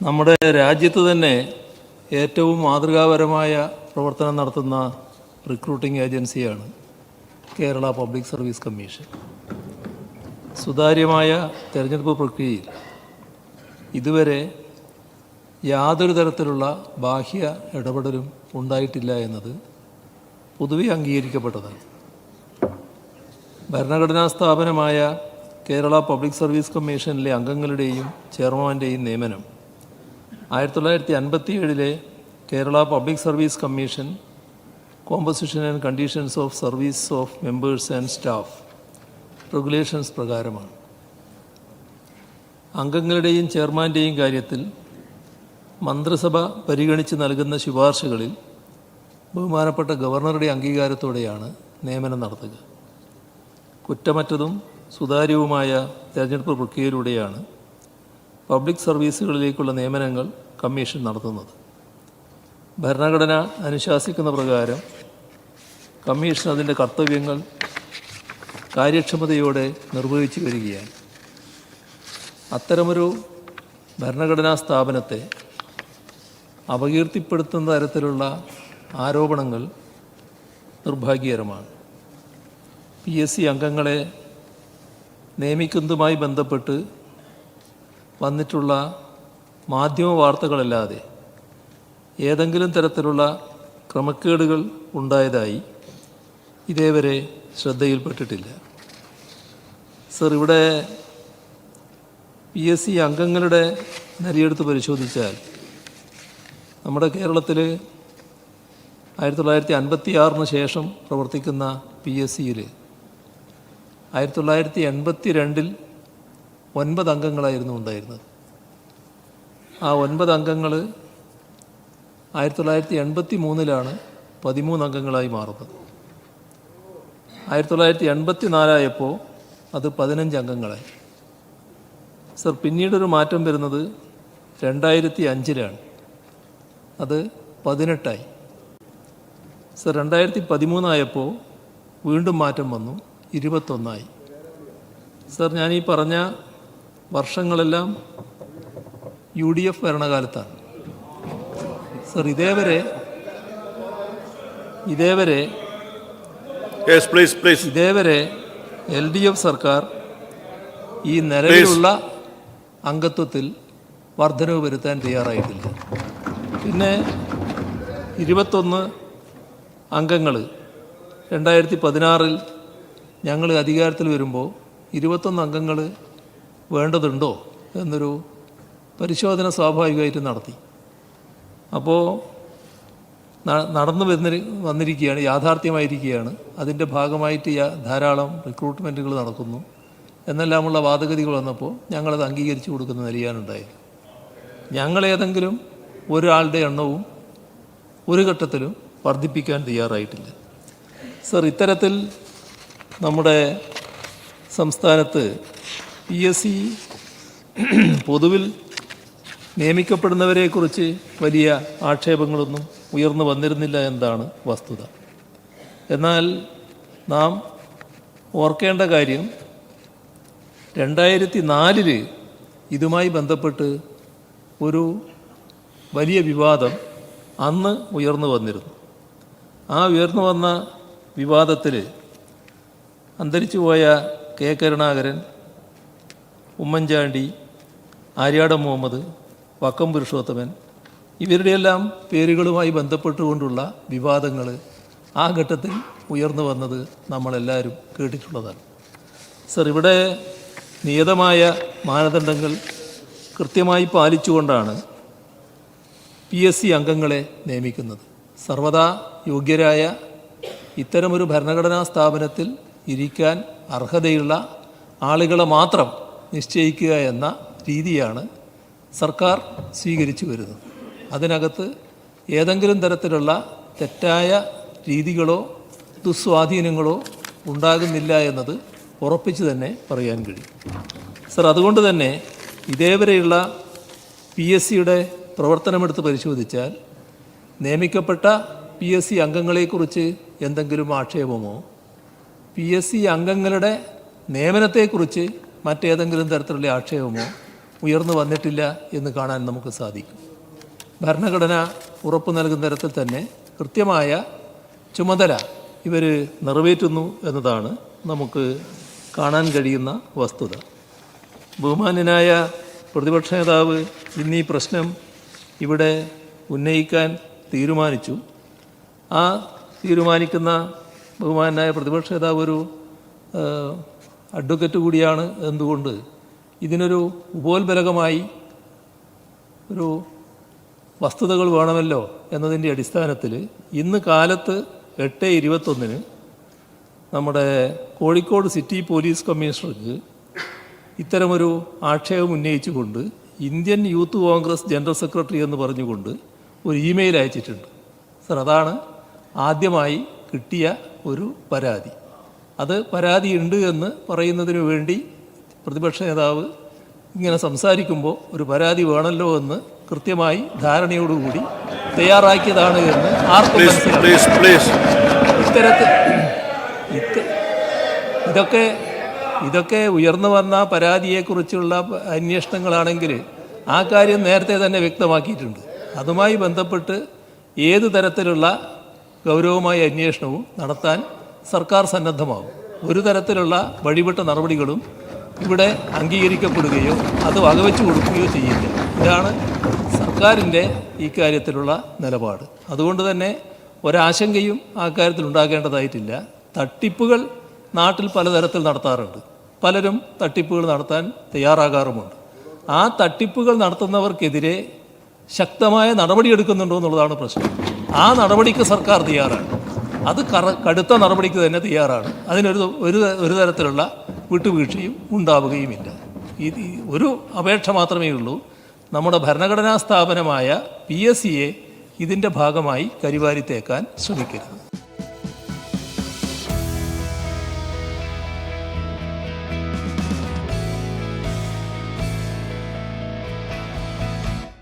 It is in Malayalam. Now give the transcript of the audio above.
നമ്മുടെ രാജ്യത്ത് തന്നെ ഏറ്റവും മാതൃകാപരമായ പ്രവർത്തനം നടത്തുന്ന റിക്രൂട്ടിംഗ് ഏജൻസിയാണ് കേരള പബ്ലിക് സർവീസ് കമ്മീഷൻ സുതാര്യമായ തെരഞ്ഞെടുപ്പ് പ്രക്രിയയിൽ ഇതുവരെ യാതൊരു തരത്തിലുള്ള ബാഹ്യ ഇടപെടലും ഉണ്ടായിട്ടില്ല എന്നത് പൊതുവെ അംഗീകരിക്കപ്പെട്ടതാണ്. ഭരണഘടനാ സ്ഥാപനമായ കേരള പബ്ലിക് സർവീസ് കമ്മീഷനിലെ അംഗങ്ങളുടെയും ചെയർമാന്റെയും നിയമനം ആയിരത്തി തൊള്ളായിരത്തി അൻപത്തി ഏഴിലെ Kerala public service commission composition and conditions of service of members and staff regulations പ്രകാരമാണ്. അംഗങ്ങളുടെയും ചെയർമാന്റെയും കാര്യത്തിൽ മന്ത്രിസഭ പരിഗണിച്ച് നൽകുന്ന ശുപാർശകളിൽ ബഹുമാനപ്പെട്ട ഗവർണറുടെ അംഗീകാരത്തോടെയാണ് നിയമനം നടത്തുക. കുറ്റമറ്റതും സുതാര്യവുമായ തെരഞ്ഞെടുപ്പ് പ്രക്രിയയിലൂടെയാണ് പബ്ലിക് സർവീസുകളിലേക്കുള്ള നിയമനങ്ങൾ കമ്മീഷൻ നടത്തുന്നത്. ഭരണഘടന അനുശാസിക്കുന്ന പ്രകാരം കമ്മീഷൻ അതിന്റെ കർത്തവ്യങ്ങൾ കാര്യക്ഷമതയോടെ നിർവഹിച്ചു വരികയാണ്. അത്തരമൊരു ഭരണഘടനാ സ്ഥാപനത്തെ അപകീർത്തിപ്പെടുത്തുന്ന തരത്തിലുള്ള ആരോപണങ്ങൾ നിർഭാഗ്യകരമാണ്. പി എസ് സി അംഗങ്ങളെ നിയമിക്കുന്നതുമായി ബന്ധപ്പെട്ട് വന്നിട്ടുള്ള മാധ്യമ വാർത്തകളല്ലാതെ ഏതെങ്കിലും തരത്തിലുള്ള ക്രമക്കേടുകൾ ഉണ്ടായതായി ഇതേവരെ ശ്രദ്ധയിൽപ്പെട്ടിട്ടില്ല. സർ ഇവിടെ പി എസ് സി അംഗങ്ങളുടെ നരിയെടുത്ത് പരിശോധിച്ചാൽ നമ്മുടെ കേരളത്തിൽ ആയിരത്തി തൊള്ളായിരത്തി അൻപത്തി ആറിന് ശേഷം പ്രവർത്തിക്കുന്ന പി എസ് സിയിൽ ആയിരത്തി തൊള്ളായിരത്തി എൺപത്തി രണ്ടിൽ ഒൻപത് അംഗങ്ങളായിരുന്നു ഉണ്ടായിരുന്നത്. ആ ഒൻപത് അംഗങ്ങൾ ആയിരത്തി തൊള്ളായിരത്തി എൺപത്തി മൂന്നിലാണ് പതിമൂന്ന് അംഗങ്ങളായി മാറുന്നത്. ആയിരത്തി തൊള്ളായിരത്തി എൺപത്തി നാലായപ്പോൾ അത് പതിനഞ്ച് അംഗങ്ങളായി. സർ പിന്നീടൊരു മാറ്റം വരുന്നത് രണ്ടായിരത്തി അഞ്ചിലാണ് അത് പതിനെട്ടായി. സർ രണ്ടായിരത്തി പതിമൂന്നായപ്പോൾ വീണ്ടും മാറ്റം വന്നു. ഇരുപത്തൊന്നായി. സർ ഞാൻ ഈ പറഞ്ഞ വർഷങ്ങളെല്ലാം യു ഡി എഫ് ഭരണകാലത്താണ് സർ ഇതേവരെ ഇതേവരെ. ഇതേവരെ എൽ ഡി എഫ് സർക്കാർ ഈ നിലവിലുള്ള അംഗത്വത്തിൽ വർധനവ് വരുത്താൻ തയ്യാറായിട്ടില്ല പിന്നെ ഇരുപത്തൊന്ന് അംഗങ്ങൾ രണ്ടായിരത്തി പതിനാറിൽ ഞങ്ങൾ അധികാരത്തിൽ വരുമ്പോൾ ഇരുപത്തൊന്ന് അംഗങ്ങൾ വേണ്ടതുണ്ടോ എന്നൊരു പരിശോധന സ്വാഭാവികമായിട്ടും നടത്തി. അപ്പോൾ നടന്നു വന്നി വന്നിരിക്കുകയാണ് യാഥാർത്ഥ്യമായിരിക്കുകയാണ്. അതിന്റെ ഭാഗമായിട്ട് ധാരാളം റിക്രൂട്ട്മെന്റുകൾ നടക്കുന്നു. എന്നെല്ലാമുള്ള വാദഗതികൾ വന്നപ്പോൾ ഞങ്ങളത് അംഗീകരിച്ചു കൊടുക്കുന്ന നിലയാണുണ്ടായത് ഞങ്ങളേതെങ്കിലും ഒരാളുടെ എണ്ണവും ഒരു ഘട്ടത്തിലും വർദ്ധിപ്പിക്കാൻ തയ്യാറായിട്ടില്ല. സർ ഇത്തരത്തിൽ നമ്മുടെ സംസ്ഥാനത്ത് പി എസ് സി പൊതുവിൽ നിയമിക്കപ്പെടുന്നവരെക്കുറിച്ച് വലിയ ആക്ഷേപങ്ങളൊന്നും ഉയർന്നു വന്നിരുന്നില്ല എന്നതാണ് വസ്തുത. എന്നാൽ നാം ഓർക്കേണ്ട കാര്യം രണ്ടായിരത്തി നാലിൽ ഇതുമായി ബന്ധപ്പെട്ട് ഒരു വലിയ വിവാദം അന്ന് ഉയർന്നു വന്നിരുന്നു. ആ ഉയർന്നു വന്ന വിവാദത്തിൽ അന്തരിച്ചുപോയ കെ കരുണാകരൻ ഉമ്മൻചാണ്ടി ആര്യാട മുഹമ്മദ് വക്കം പുരുഷോത്തമൻ ഇവരുടെയെല്ലാം പേരുകളുമായി ബന്ധപ്പെട്ടുകൊണ്ടുള്ള വിവാദങ്ങൾ ആ ഘട്ടത്തിൽ ഉയർന്നു വന്നത് നമ്മളെല്ലാവരും കേട്ടിട്ടുള്ളതാണ്. സർ ഇവിടെ നിയതമായ മാനദണ്ഡങ്ങൾ കൃത്യമായി പാലിച്ചുകൊണ്ടാണ് പി എസ് സി അംഗങ്ങളെ നിയമിക്കുന്നത്. സർവദാ യോഗ്യരായ ഇത്തരമൊരു ഭരണഘടനാ സ്ഥാപനത്തിൽ ഇരിക്കാൻ അർഹതയുള്ള ആളുകളെ മാത്രം നിശ്ചയിക്കുക എന്ന രീതിയാണ് സർക്കാർ സ്വീകരിച്ചു വരുന്നത്. അതിനകത്ത് ഏതെങ്കിലും തരത്തിലുള്ള തെറ്റായ രീതികളോ ദുസ്വാധീനങ്ങളോ ഉണ്ടാകുന്നില്ല എന്നത് ഉറപ്പിച്ച് തന്നെ പറയാൻ കഴിയും. സർ അതുകൊണ്ട് തന്നെ ഇതേവരെയുള്ള പി എസ് സിയുടെ പ്രവർത്തനമെടുത്ത് പരിശോധിച്ചാൽ നിയമിക്കപ്പെട്ട പി എസ് സി അംഗങ്ങളെക്കുറിച്ച് എന്തെങ്കിലും ആക്ഷേപമോ? പി എസ് സി അംഗങ്ങളുടെ നിയമനത്തെക്കുറിച്ച് മറ്റേതെങ്കിലും തരത്തിലുള്ള ആക്ഷേപമോ ഉയർന്നു വന്നിട്ടില്ല എന്ന് കാണാൻ നമുക്ക് സാധിക്കും. ഭരണഘടന ഉറപ്പു നൽകുന്ന തരത്തിൽ തന്നെ കൃത്യമായ ചുമതല ഇവർ നിറവേറ്റുന്നു എന്നതാണ് നമുക്ക് കാണാൻ കഴിയുന്ന വസ്തുത. ബഹുമാന്യനായ പ്രതിപക്ഷ നേതാവ് ഇന്ന് പ്രശ്നം ഇവിടെ ഉന്നയിക്കാൻ തീരുമാനിച്ചു. ആ തീരുമാനിക്കുന്ന ബഹുമാനായ പ്രതിപക്ഷ നേതാവ് ഒരു അഡ്വക്കറ്റ് കൂടിയാണ് എന്തുകൊണ്ട് ഇതിനൊരു ഉപോത്ബലകമായി ഒരു വസ്തുതകൾ വേണമല്ലോ എന്നതിന്റെ അടിസ്ഥാനത്തിൽ ഇന്ന് കാലത്ത് എട്ട് ഇരുപത്തൊന്നിന് നമ്മുടെ കോഴിക്കോട് സിറ്റി പോലീസ് കമ്മീഷണർക്ക് ഇത്തരമൊരു ആക്ഷേപം ഉന്നയിച്ചുകൊണ്ട് Indian Youth Congress general secretary എന്ന് പറഞ്ഞുകൊണ്ട് ഒരു ഇമെയിൽ അയച്ചിട്ടുണ്ട്. സർ അതാണ് ആദ്യമായി കിട്ടിയ ഒരു പരാതി. അത് പരാതിയുണ്ട് എന്ന് പറയുന്നതിന് വേണ്ടി പ്രതിപക്ഷ നേതാവ് ഇങ്ങനെ സംസാരിക്കുമ്പോൾ ഒരു പരാതി വേണമല്ലോ എന്ന് കൃത്യമായി ധാരണയോടുകൂടി തയ്യാറാക്കിയതാണ് എന്ന് ആർക്കും. ഇത്തരത്തിൽ ഇതൊക്കെ ഇതൊക്കെ ഉയർന്നു വന്ന പരാതിയെക്കുറിച്ചുള്ള അന്വേഷണങ്ങളാണെങ്കിൽ ആ കാര്യം നേരത്തെ തന്നെ വ്യക്തമാക്കിയിട്ടുണ്ട് അതുമായി ബന്ധപ്പെട്ട് ഏത് തരത്തിലുള്ള ഗൗരവമായ അന്വേഷണവും നടത്താൻ സർക്കാർ സന്നദ്ധമാകും. ഒരു തരത്തിലുള്ള വഴിവിട്ട നടപടികളും ഇവിടെ അംഗീകരിക്കപ്പെടുകയോ അത് വകവെച്ചു കൊടുക്കുകയോ ചെയ്യില്ല ഇതാണ് സർക്കാരിന്റെ ഈ കാര്യത്തിലുള്ള നിലപാട്. അതുകൊണ്ട് തന്നെ ഒരാശങ്കയും ആ കാര്യത്തിൽ ഉണ്ടാകേണ്ടതായിട്ടില്ല. തട്ടിപ്പുകൾ നാട്ടിൽ പലതരത്തിൽ നടത്താറുണ്ട്. പലരും തട്ടിപ്പുകൾ നടത്താൻ തയ്യാറാകാറുമുണ്ട്. ആ തട്ടിപ്പുകൾ നടത്തുന്നവർക്കെതിരെ ശക്തമായ നടപടിയെടുക്കുന്നുണ്ടോ എന്നുള്ളതാണ് പ്രശ്നം. ആ നടപടിക്ക് സർക്കാർ തയ്യാറാണ്. അത് കറ കടുത്ത നടപടിക്ക് തന്നെ തയ്യാറാണ്. അതിനൊരു ഒരു ഒരു തരത്തിലുള്ള വിട്ടുവീഴ്ചയും ഉണ്ടാവുകയുമില്ല. ഇത് ഒരു അപേക്ഷ മാത്രമേ ഉള്ളൂ. നമ്മുടെ ഭരണഘടനാ സ്ഥാപനമായ പി എസ് സിയെ ഇതിന്റെ ഭാഗമായി കരിവാരി തേക്കാൻ ശ്രമിക്കരുത്.